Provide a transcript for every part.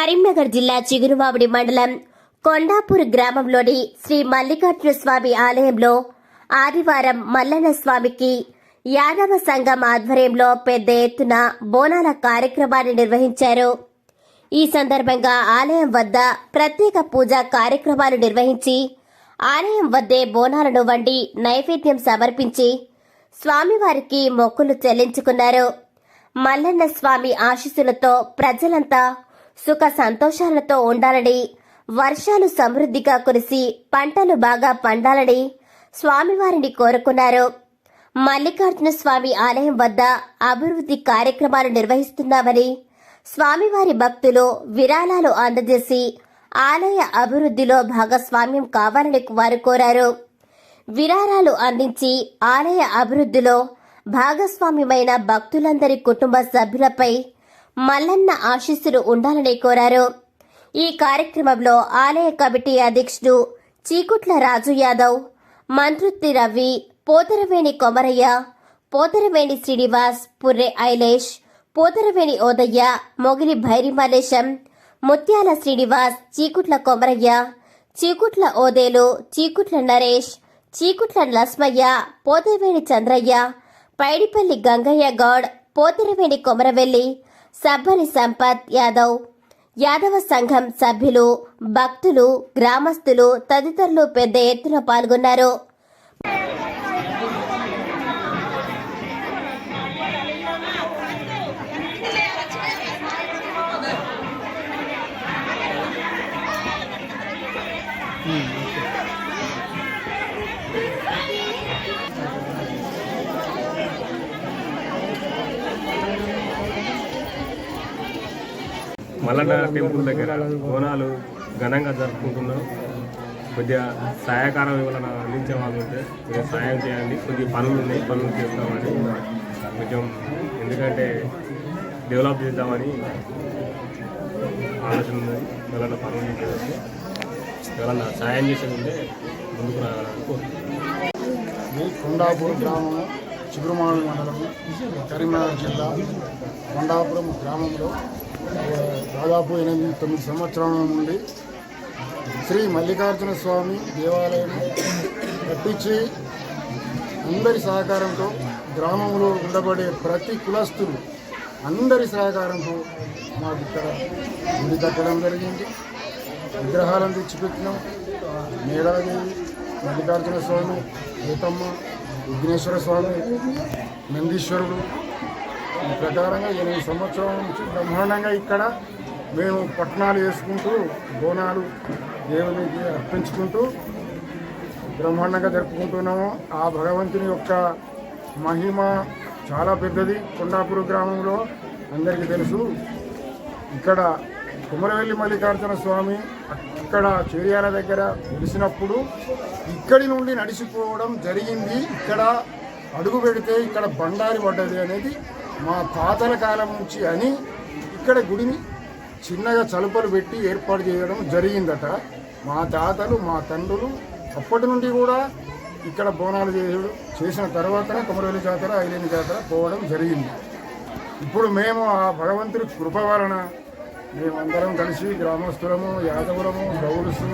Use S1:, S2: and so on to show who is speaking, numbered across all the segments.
S1: కరీంనగర్ జిల్లా చిగురుమామిడి మండలం కొండాపూర్ గ్రామంలోని శ్రీ మల్లికార్జున స్వామి ఆలయంలో ఆదివారం మల్లన్న స్వామికి యాదవ సంఘం ఆధ్వర్యంలో పెద్ద ఎత్తున బోనాల కార్యక్రమాన్ని నిర్వహించారు. ఈ సందర్భంగా ఆలయం వద్ద ప్రత్యేక పూజా కార్యక్రమాలు నిర్వహించి ఆలయం వద్దే బోనాలను వండి నైవేద్యం సమర్పించి స్వామివారికి మొక్కులు చెల్లించుకున్నారు. మల్లన్న స్వామి ఆశీస్సులతో ప్రజలంతా సుఖ సంతోషాలతో ఉండాలని వర్షాలు సమృద్ధిగా కురిసి పంటలు బాగా పండాలని స్వామివారిని కోరుకున్నారు. మల్లికార్జున స్వామి ఆలయం వద్ద అభివృద్ధి కార్యక్రమాలు నిర్వహిస్తున్నామని స్వామివారి భక్తులు విరాళాలు అందజేసి ఆలయ అభివృద్ధిలో భాగస్వామ్యం కావాలని వారు కోరారు. విరాళాలు అందించి ఆలయ అభివృద్ధిలో భాగస్వామ్యమైన భక్తులందరి కుటుంబ సభ్యులపై మల్లన్న ఆశీస్సులు ఉండాలని కోరారు. ఈ కార్యక్రమంలో ఆలయ కమిటీ అధ్యక్షుడు చీకుట్ల రాజు యాదవ్ మంత్రుత్తి రవి పోతరవేణి కొమరయ్య పోతరవేణి శ్రీనివాస్ పుర్రె ఐలేష్ పోతరవేణి ఓదయ్య మొగిలి భైరిమలేశం ముత్యాల శ్రీనివాస్ చీకుట్ల కొమరయ్య చీకుట్ల ఓదేలు చీకుట్ల నరేష్ చీకుట్ల లస్మయ్య పోతరవేణి చంద్రయ్య పైడిపల్లి గంగయ్య గౌడ్ పోతరవేణి కొమరవెల్లి సబ్బని సంపత్ యాదవ్. యాదవ సంఘం సభ్యులు భక్తులు గ్రామస్తులు తదితరులు పెద్ద ఎత్తున పాల్గొన్నారు.
S2: మల్లన్న టెంపుల్ దగ్గర బోనాలు ఘనంగా జరుపుకుంటున్నాం కొద్దిగా సహాయకారం ఇవ్వాలని అందించే వాళ్ళు ఉంటే కొద్దిగా సహాయం చేయండి. కొద్దిగా పనులు ఉన్నాయి పనులు చేస్తామని. కొంచెం ఎందుకంటే డెవలప్ చేద్దామని ఆలోచన ఉన్నది ఎవరన్నా పనులు చేయవచ్చు ఎవరన్నా సహాయం చేసేది ఉంటే ముందుకు రావాలని కోరుతున్నాను
S3: కొండాపూర్ చిగురుమాడు మండలము కరీంనగర్ జిల్లా కొండాపురం గ్రామంలో దాదాపు ఎనిమిది తొమ్మిది సంవత్సరాల నుండి శ్రీ మల్లికార్జున స్వామి దేవాలయం కట్టించి అందరి సహకారంతో గ్రామంలో ఉండబడే ప్రతి కులస్తులు అందరి సహకారంతో మాకు ఇక్కడ గుడి కట్టడం జరిగింది. విగ్రహాలను తెచ్చిపెట్టినాం. మేడాదేవి మల్లికార్జున స్వామి గీతమ్మ విఘ్నేశ్వర స్వామి నందీశ్వరుడు. ఈ ప్రకారంగా ఎనిమిది సంవత్సరాల నుంచి బ్రహ్మాండంగా ఇక్కడ మేము పట్టణాలు వేసుకుంటూ బోనాలు దేవునికి అర్పించుకుంటూ బ్రహ్మాండంగా జరుపుకుంటున్నాము. ఆ భగవంతుని యొక్క మహిమ చాలా పెద్దది. కొండాపూర్ గ్రామంలో అందరికీ తెలుసు. ఇక్కడ కుమరవెల్లి మల్లికార్జున స్వామి ఇక్కడ చేరియాల దగ్గర వెలిసినప్పుడు ఇక్కడి నుండి నడిచిపోవడం జరిగింది. ఇక్కడ అడుగు పెడితే ఇక్కడ బండారి పడ్డది అనేది మా తాతల కాలం నుంచి అని ఇక్కడ గుడిని చిన్నగా చలుపలు పెట్టి ఏర్పాటు చేయడం జరిగిందట. మా తాతలు మా తండ్రులు అప్పటి నుండి కూడా ఇక్కడ బోనాలు చేయడం చేసిన తర్వాతనే కొమరవెల్లి జాతర ఐలేని జాతర పోవడం జరిగింది. ఇప్పుడు మేము ఆ భగవంతుడి కృప వలన మేమందరం కలిసి గ్రామస్తులము యాదవులము గౌడుసు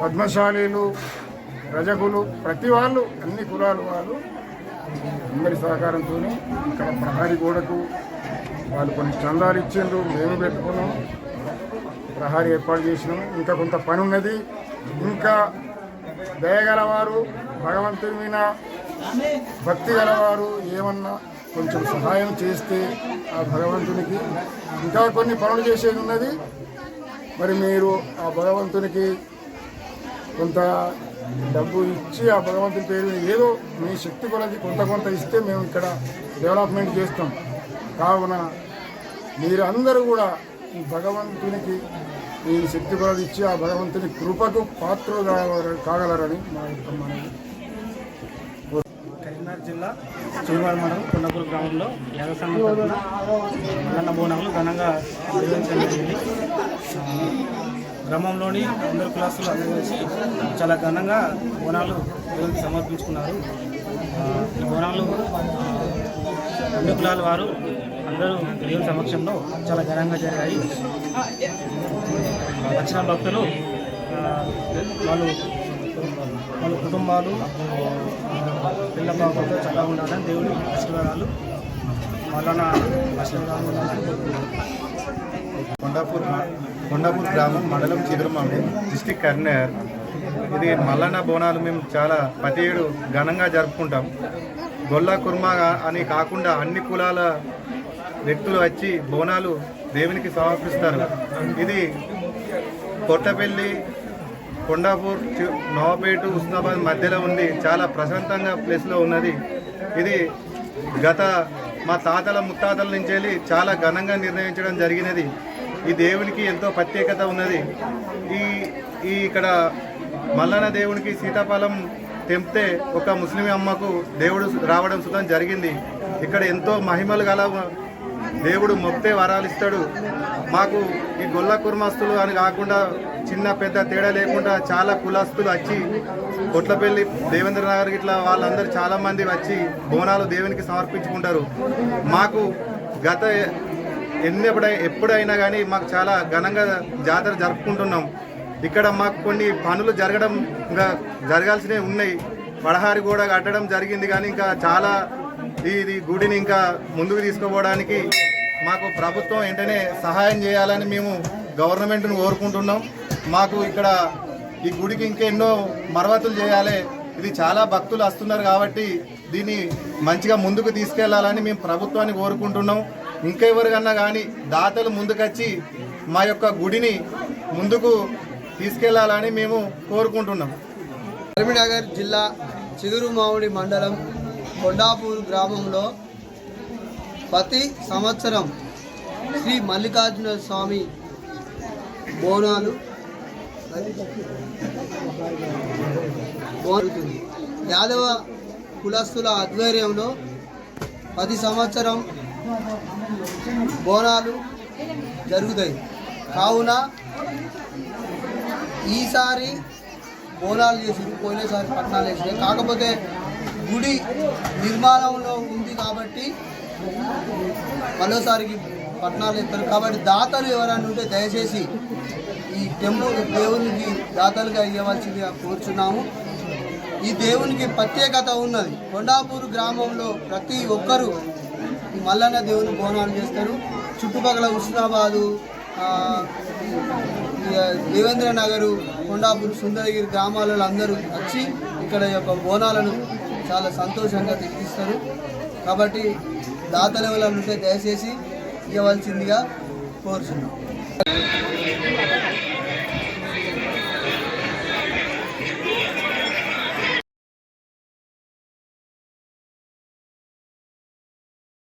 S3: పద్మశాలీలు రజకులు ప్రతి వాళ్ళు అన్ని కులాల వాళ్ళు అందరి సహకారంతో ఇక్కడ ప్రహారీ గోడకు వాళ్ళు కొన్ని చందాలు ఇచ్చిండ్రు మేము పెట్టుకున్నాం. ప్రహారీ ఏర్పాటు చేసినాము. ఇంకా కొంత పని ఉన్నది. ఇంకా దయగలవారు భగవంతుని మీద భక్తి గలవారు ఏమన్నా కొంచెం సహాయం చేస్తే ఆ భగవంతునికి. ఇంకా కొన్ని పనులు చేసేది ఉన్నది. మరి మీరు ఆ భగవంతునికి కొంత డబ్బు ఇచ్చి ఆ భగవంతుని పేరు ఏదో మీ శక్తి కొలది కొంత కొంత ఇస్తే మేము ఇక్కడ డెవలప్మెంట్ చేస్తాం. కావున మీరు అందరూ కూడా ఈ భగవంతునికి ఈ శక్తి కొలది ఇచ్చి ఆ భగవంతుని కృపకు పాత్రలు కాగలరు- కాగలరని మా యొక్క మనవి.
S4: కరీంనగర్ జిల్లా చూడవాడ మండలం కొండపూర్ గ్రామంలో యాదవ సంఘం తరఫున మల్లన్న బోనాలు ఘనంగా నిర్వహించడం జరిగింది. గ్రామంలోని అందరు క్లాసులు అందరూ కలిసి చాలా ఘనంగా బోనాలు దేవునికి సమర్పించుకున్నారు. ఈ బోనాలు రెండు అన్ని కులాల వారు అందరూ దేవుని సమక్షంలో చాలా ఘనంగా జరిగాయి. వచ్చిన భక్తులు వాళ్ళు వాళ్ళ కుటుంబాలు పిల్ల పాపలతో చక్కగా ఉండాలని దేవుడి ఆశీర్వాదాలు. మళ్ళా ఆశీర్వాదాలు.
S5: కొండాపూర్ కొండాపూర్ గ్రామం మండలం చిగురుమామిడి డిస్టిక్ కరీంనగర్ ఇది మల్లన్న బోనాలు మేము చాలా ప్రతి ఏడు ఘనంగా జరుపుకుంటాం. గొల్ల కుర్మా అని కాకుండా అన్ని కులాల వ్యక్తులు వచ్చి బోనాలు దేవునికి సమర్పిస్తారు. ఇది కొత్తపల్లి కొండాపూర్ నవాపేట ఉస్నాబాద్ మధ్యలో ఉంది. చాలా ప్రశాంతంగా ప్లేస్లో ఉన్నది. ఇది గత మా తాతల ముత్తాతల నుంచి వెళ్ళి చాలా ఘనంగా నిర్ణయించడం జరిగినది. ఈ దేవునికి ఎంతో ప్రత్యేకత ఉన్నది. ఈ ఈ ఇక్కడ మల్లన్న దేవునికి సీతాఫలం తెంపితే ఒక ముస్లిం అమ్మకు దేవుడు రావడం సుతం జరిగింది. ఇక్కడ ఎంతో మహిమలు గల దేవుడు మొక్తే వరాలు ఇస్తాడు. మాకు ఈ గొల్ల కుర్మస్తులు అని కాకుండా చిన్న పెద్ద తేడా లేకుండా చాలా కులస్తులు వచ్చి కొట్లపల్లి దేవేంద్ర నగర్ ఇట్లా వాళ్ళందరూ చాలా మంది వచ్చి బోనాలు దేవునికి సమర్పించుకుంటారు. మాకు గత ఎన్నెప్పుడై ఎప్పుడైనా కానీ మాకు చాలా ఘనంగా జాతర జరుపుకుంటున్నాం. ఇక్కడ మాకు కొన్ని పనులు జరగడం ఇంకా జరగాల్సినవి ఉన్నాయి. పడహారి కూడా కట్టడం జరిగింది కానీ ఇంకా చాలా ఇది గుడిని ఇంకా ముందుకు తీసుకుపోవడానికి మాకు ప్రభుత్వం వెంటనే సహాయం చేయాలని మేము గవర్నమెంట్ను కోరుకుంటున్నాం. మాకు ఇక్కడ ఈ గుడికి ఇంకెన్నో మరవతులు చేయాలి. ఇది చాలా భక్తులు వస్తున్నారు కాబట్టి దీన్ని మంచిగా ముందుకు తీసుకెళ్ళాలని మేము ప్రభుత్వాన్ని కోరుకుంటున్నాం. ఇంకెవరికన్నా కానీ దాతలు ముందుకొచ్చి మా యొక్క గుడిని ముందుకు తీసుకెళ్ళాలని మేము కోరుకుంటున్నాం.
S6: కరీంనగర్ జిల్లా చిగురుమామిడి మండలం కొండాపూర్ గ్రామంలో ప్రతి సంవత్సరం శ్రీ మల్లికార్జున స్వామి బోనాలు జరుగుతుంది యాదవ కులస్తుల ఆధ్వర్యంలో ప్రతి సంవత్సరం బోనాలు జరుగుతాయి. కావున ఈసారి బోనాలు చేసి పోయినసారి పట్నాలు వేసినాయి కాకపోతే గుడి నిర్మాణంలో ఉంది కాబట్టి మరోసారికి పట్నాలు ఇస్తారు కాబట్టి దాతలు ఎవరైనా ఉంటే దయచేసి ఈ టెంపుల్ దేవునికి దాతలుగా ఇవ్వవలసిందిగా కోరుచున్నాము. ఈ దేవునికి ప్రత్యేకత ఉన్నది. కొండాపూర్ గ్రామంలో ప్రతి ఒక్కరూ మల్లన్న దేవుని బోనాలు చేస్తారు. చుట్టుపక్కల హుస్నాబాదు దేవేంద్ర నగరు కొండాపూర్ సుందరగిరి గ్రామాలలో అందరూ వచ్చి ఇక్కడ యొక్క బోనాలను చాలా సంతోషంగా తెప్పిస్తారు. కాబట్టి దాతల ఉంటే దయచేసి ఇవ్వాల్సిందిగా కోరుచున్నాం.